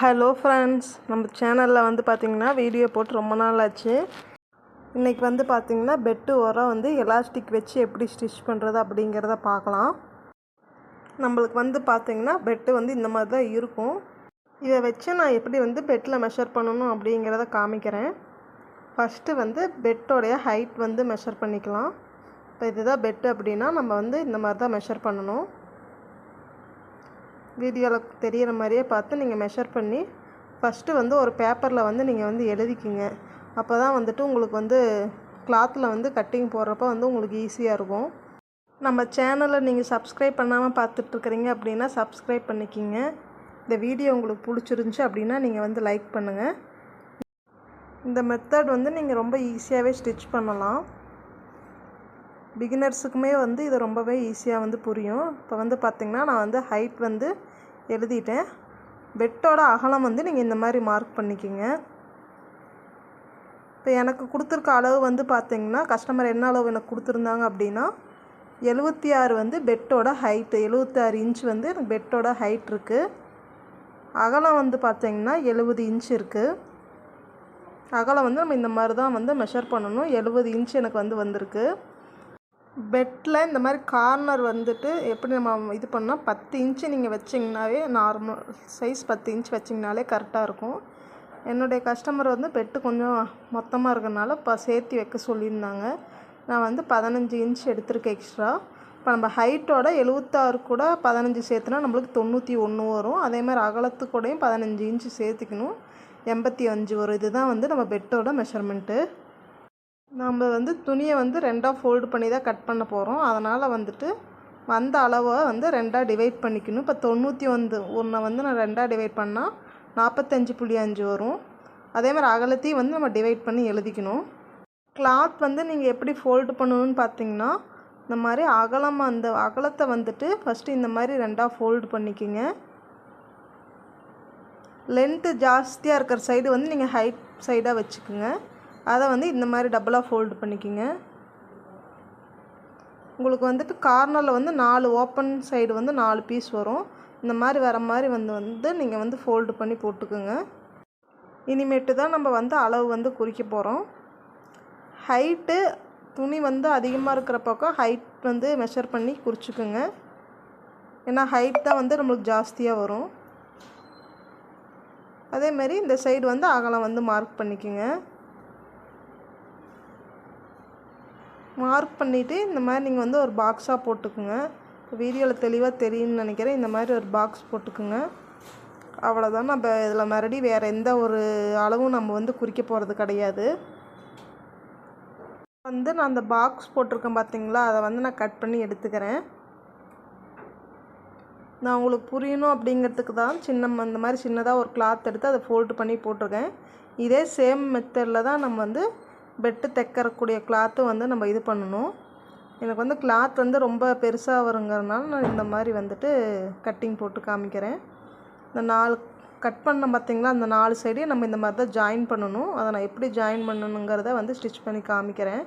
Hello friends நம்ம சேனலில் வந்து பார்த்திங்கன்னா வீடியோ போட்டு ரொம்ப நாள் ஆச்சு. இன்றைக்கி வந்து பார்த்திங்கன்னா பெட்டு உரம் வந்து எலாஸ்டிக் வச்சு எப்படி ஸ்டிச் பண்ணுறது அப்படிங்கிறத பார்க்கலாம். நம்மளுக்கு வந்து பார்த்திங்கன்னா பெட்டு வந்து இந்த மாதிரி தான் இருக்கும். இதை வச்சு நான் எப்படி வந்து பெட்டில் மெஷர் பண்ணணும் அப்படிங்கிறத காமிக்கிறேன். ஃபஸ்ட்டு வந்து பெட்டோடைய ஹைட் வந்து மெஷர் பண்ணிக்கலாம். இப்போ இதுதான் பெட்டு அப்படின்னா நம்ம வந்து இந்த மாதிரி தான் மெஷர் பண்ணணும். வீடியோவில் தெரிகிற மாதிரியே பார்த்து நீங்கள் மெஷர் பண்ணி ஃபஸ்ட்டு வந்து ஒரு பேப்பரில் வந்து நீங்கள் வந்து எழுதிக்கிங்க. அப்போ தான் வந்துட்டு உங்களுக்கு வந்து கிளாத்தில் வந்து கட்டிங் போடுறப்ப வந்து உங்களுக்கு ஈஸியாக இருக்கும். நம்ம சேனலை நீங்கள் சப்ஸ்கிரைப் பண்ணாமல் பார்த்துட்ருக்குறீங்க அப்படின்னா சப்ஸ்கிரைப் பண்ணிக்கிங்க. இந்த வீடியோ உங்களுக்கு பிடிச்சிருந்துச்சி அப்படின்னா நீங்கள் வந்து லைக் பண்ணுங்கள் இந்த மெத்தட் வந்து நீங்கள் ரொம்ப ஈஸியாகவே ஸ்டிச் பண்ணலாம். பிகினர்ஸுக்குமே வந்து இது ரொம்பவே ஈஸியாக வந்து புரியும். இப்போ வந்து பார்த்திங்கன்னா நான் வந்து ஹைட் வந்து எழுதிட்டேன். பெட்டோட அகலம் வந்து நீங்கள் இந்த மாதிரி மார்க் பண்ணிக்கிங்க. இப்போ எனக்கு கொடுத்துருக்க அளவு வந்து பார்த்திங்கன்னா கஸ்டமர் என்ன அளவு எனக்கு கொடுத்துருந்தாங்க அப்படின்னா எழுபத்தி ஆறு வந்து பெட்டோட ஹைட்டு எழுபத்தாறு இன்ச் வந்து எனக்கு பெட்டோட ஹைட் இருக்குது அகலம் வந்து பார்த்திங்கன்னா எழுபது இன்ச் இருக்குது அகலம் வந்து நம்ம இந்த மாதிரி தான் வந்து மெஷர் பண்ணணும். எழுபது இன்ச் எனக்கு வந்து வந்திருக்கு. பெட்டில் இந்த மாதிரி கார்னர் வந்துட்டு எப்படி நம்ம இது பண்ணால் பத்து இன்ச்சு நீங்கள் வச்சிங்கனாவே நார்மல் சைஸ் பத்து இன்ச் வச்சிங்கனாலே கரெக்டாக இருக்கும். என்னுடைய கஸ்டமர் வந்து பெட்டு கொஞ்சம் மொத்தமாக இருக்கிறனால இப்போ சேர்த்து வைக்க சொல்லியிருந்தாங்க. நான் வந்து பதினஞ்சு இன்ச் எடுத்திருக்கேன் எக்ஸ்ட்ரா. இப்போ நம்ம ஹைட்டோட எழுபத்தாறு கூட பதினஞ்சு சேர்த்துனா நம்மளுக்கு தொண்ணூற்றி ஒன்று வரும். அதே மாதிரி அகலத்து கூடயும் பதினஞ்சு இன்ச்சு சேர்த்துக்கணும். எண்பத்தி அஞ்சு வரும். இதுதான் வந்து நம்ம பெட்டோட மெஷர்மெண்ட்டு நம்ம வந்து துணியை வந்து ரெண்டாக ஃபோல்டு பண்ணி தான் கட் பண்ண போகிறோம் அதனால் வந்துட்டு வந்த அளவை வந்து ரெண்டாக டிவைட் பண்ணிக்கணும். இப்போ தொண்ணூற்றி வந்து ஒன்றை வந்து நான் ரெண்டாக டிவைட் பண்ணால் நாற்பத்தஞ்சு புள்ளி அஞ்சு வரும். அதே மாதிரி அகலத்தையும் வந்து நம்ம டிவைட் பண்ணி எழுதிக்கணும். கிளாத் வந்து நீங்கள் எப்படி ஃபோல்டு பண்ணணும்னு பார்த்தீங்கன்னா இந்த மாதிரி அகலம் அந்த அகலத்தை வந்துட்டு ஃபஸ்ட்டு இந்த மாதிரி ரெண்டாக ஃபோல்டு பண்ணிக்கோங்க. லென்த்து ஜாஸ்தியாக இருக்கிற சைடு வந்து நீங்கள் ஹைட் சைடாக வச்சுக்கோங்க. அதை வந்து இந்த மாதிரி டபுளாக ஃபோல்டு பண்ணிக்கிங்க. உங்களுக்கு வந்துட்டு கார்னரில் வந்து நாலு ஓப்பன் சைடு வந்து நாலு பீஸ் வரும். இந்த மாதிரி வர மாதிரி வந்து வந்து நீங்கள் வந்து ஃபோல்டு பண்ணி போட்டுக்கோங்க. இனிமேட்டு தான் நம்ம வந்து அளவு வந்து குறிக்க போகிறோம் ஹைட்டு துணி வந்து அதிகமாக இருக்கிற பக்கம் ஹைட் வந்து மெஷர் பண்ணி குறிச்சிக்குங்க. ஏன்னா ஹைட் தான் வந்து நம்மளுக்கு ஜாஸ்தியாக வரும். அதேமாரி இந்த சைடு வந்து அகலம் வந்து மார்க் பண்ணிக்கோங்க. மார்க் பண்ணிவிட்டு இந்த மாதிரி நீங்கள் வந்து ஒரு பாக்ஸாக போட்டுக்குங்க. வீடியோவில் தெளிவாக தெரியும்னு நினைக்கிறேன். இந்த மாதிரி ஒரு பாக்ஸ் போட்டுக்குங்க. அவ்வளோதான் நம்ம இதில் மறுபடி வேறு எந்த ஒரு அளவும் நம்ம வந்து குறிக்க போகிறது கிடையாது. வந்து நான் அந்த பாக்ஸ் போட்டிருக்கேன் பார்த்தீங்களா அதை வந்து நான் கட் பண்ணி எடுத்துக்கிறேன். நான் உங்களுக்கு புரியணும் அப்படிங்கிறதுக்கு தான் சின்ன இந்த மாதிரி சின்னதாக ஒரு கிளாத் எடுத்து அதை ஃபோல்டு பண்ணி போட்டிருக்கேன். இதே சேம் மெத்தடில் தான் நம்ம வந்து பெட்டு தைக்கறக்கூடிய கிளாத்தும் வந்து நம்ம இது பண்ணணும். எனக்கு வந்து கிளாத் வந்து ரொம்ப பெருசாக வருங்கிறதுனால நான் இந்த மாதிரி வந்துட்டு கட்டிங் போட்டு காமிக்கிறேன். இந்த நாலு கட் பண்ண பார்த்திங்களா அந்த நாலு சைடையும் நம்ம இந்த மாதிரி தான் ஜாயின் பண்ணணும். அதை நான் எப்படி ஜாயின் பண்ணணுங்கிறத வந்து ஸ்டிச் பண்ணி காமிக்கிறேன்.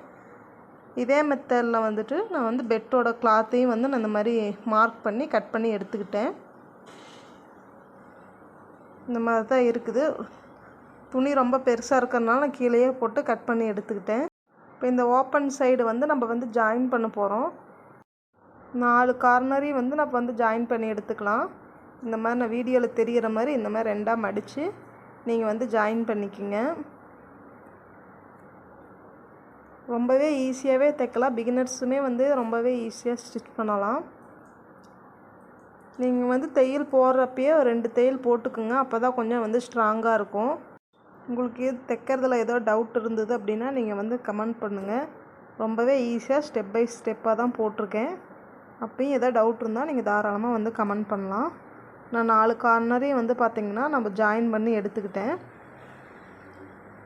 இதே மெத்தடில் வந்துட்டு நான் வந்து பெட்டோட கிளாத்தையும் வந்து நான் இந்த மாதிரி மார்க் பண்ணி கட் பண்ணி எடுத்துக்கிட்டேன். இந்த மாதிரி தான் இருக்குது. துணி ரொம்ப பெருசாக இருக்கிறதுனால நான் கீழேயே போட்டு கட் பண்ணி எடுத்துக்கிட்டேன். இப்போ இந்த ஓப்பன் சைடு வந்து நம்ம வந்து ஜாயின் பண்ண போகிறோம் நாலு கார்னரையும் வந்து நம்ம வந்து ஜாயின் பண்ணி எடுத்துக்கலாம். இந்த மாதிரி நான் வீடியோவில் தெரிகிற மாதிரி இந்த மாதிரி ரெண்டாக மடித்து நீங்கள் வந்து ஜாயின் பண்ணிக்கிங்க. ரொம்பவே ஈஸியாகவே தைக்கலாம். பிகினர்ஸுமே வந்து ரொம்பவே ஈஸியாக ஸ்டிச் பண்ணலாம். நீங்கள் வந்து தையல் போடுறப்பயே ஒரு ரெண்டு தையல் போட்டுக்குங்க. அப்போ தான் கொஞ்சம் வந்து ஸ்ட்ராங்காக இருக்கும். உங்களுக்கு தைக்கிறதுல ஏதோ டவுட் இருந்தது அப்படின்னா நீங்கள் வந்து கமெண்ட் பண்ணுங்கள் ரொம்பவே ஈஸியாக ஸ்டெப் பை ஸ்டெப்பாக தான் போட்டிருக்கேன். அப்பயும் ஏதோ டவுட் இருந்தால் நீங்கள் தாராளமாக வந்து கமெண்ட் பண்ணலாம். நான் நாலு கார்னரையும் வந்து பார்த்திங்கன்னா நம்ம ஜாயின் பண்ணி எடுத்துக்கிட்டேன்.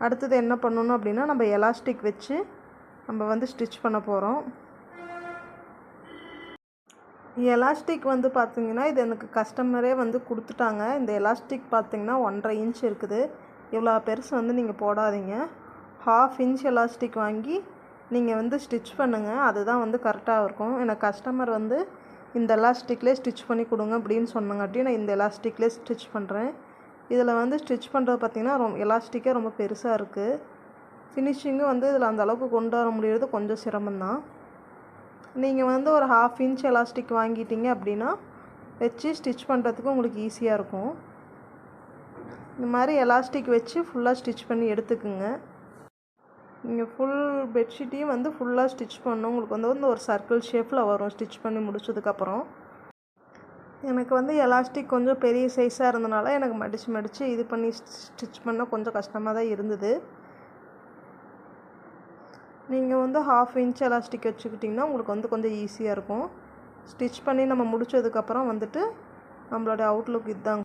அடுத்தது என்ன பண்ணணும் அப்படின்னா நம்ம எலாஸ்டிக் வச்சு நம்ம வந்து ஸ்டிச் பண்ண போகிறோம் எலாஸ்டிக் வந்து பார்த்திங்கன்னா இது எனக்கு கஸ்டமரே வந்து கொடுத்துட்டாங்க. இந்த எலாஸ்டிக் பார்த்திங்கன்னா ஒன்றரை இன்ச் இருக்குது. இவ்வளோ பெருசு வந்து நீங்கள் போடாதீங்க. ஹாஃப் இன்ச் எலாஸ்டிக் வாங்கி நீங்கள் வந்து ஸ்டிச் பண்ணுங்கள் அதுதான் வந்து கரெக்டாக இருக்கும். எனக்கு கஸ்டமர் வந்து இந்த எலாஸ்டிக்லேயே ஸ்டிச் பண்ணி கொடுங்க அப்படின்னு சொன்னங்காட்டி நான் இந்த எலாஸ்டிக்லேயே ஸ்டிச் பண்ணுறேன் இதில் வந்து ஸ்டிச் பண்ணுறது பார்த்திங்கன்னா ரொம்ப எலாஸ்டிக்கே ரொம்ப பெருசாக இருக்குது ஃபினிஷிங்கும் வந்து இதில் அந்த அளவுக்கு கொண்டு வர முடியறது கொஞ்சம் சிரமம்தான். நீங்கள் வந்து ஒரு ஹாஃப் இன்ச் எலாஸ்டிக் வாங்கிட்டீங்க அப்படின்னா வச்சு ஸ்டிச் பண்ணுறதுக்கு உங்களுக்கு ஈஸியாக இருக்கும். இந்த மாதிரி எலாஸ்டிக் வச்சு ஃபுல்லாக ஸ்டிச் பண்ணி எடுத்துக்குங்க. நீங்கள் ஃபுல் பெட்ஷீட்டையும் வந்து ஃபுல்லாக ஸ்டிச் பண்ணணும். உங்களுக்கு வந்து வந்து ஒரு சர்க்கிள் ஷேப்பில் வரும். ஸ்டிச் பண்ணி முடிச்சதுக்கப்புறம் எனக்கு வந்து எலாஸ்டிக் கொஞ்சம் பெரிய சைஸாக இருந்தனால எனக்கு மடித்து மடித்து இது பண்ணி ஸ்டிச் பண்ண கொஞ்சம் கஷ்டமாக தான் இருந்தது. நீங்கள் வந்து ஹாஃப் இன்ச் எலாஸ்டிக் வச்சுக்கிட்டிங்கன்னா உங்களுக்கு வந்து கொஞ்சம் ஈஸியாக இருக்கும். ஸ்டிச் பண்ணி நம்ம முடிச்சதுக்கப்புறம் வந்துட்டு நம்மளோட அவுட்லுக் இதுதாங்க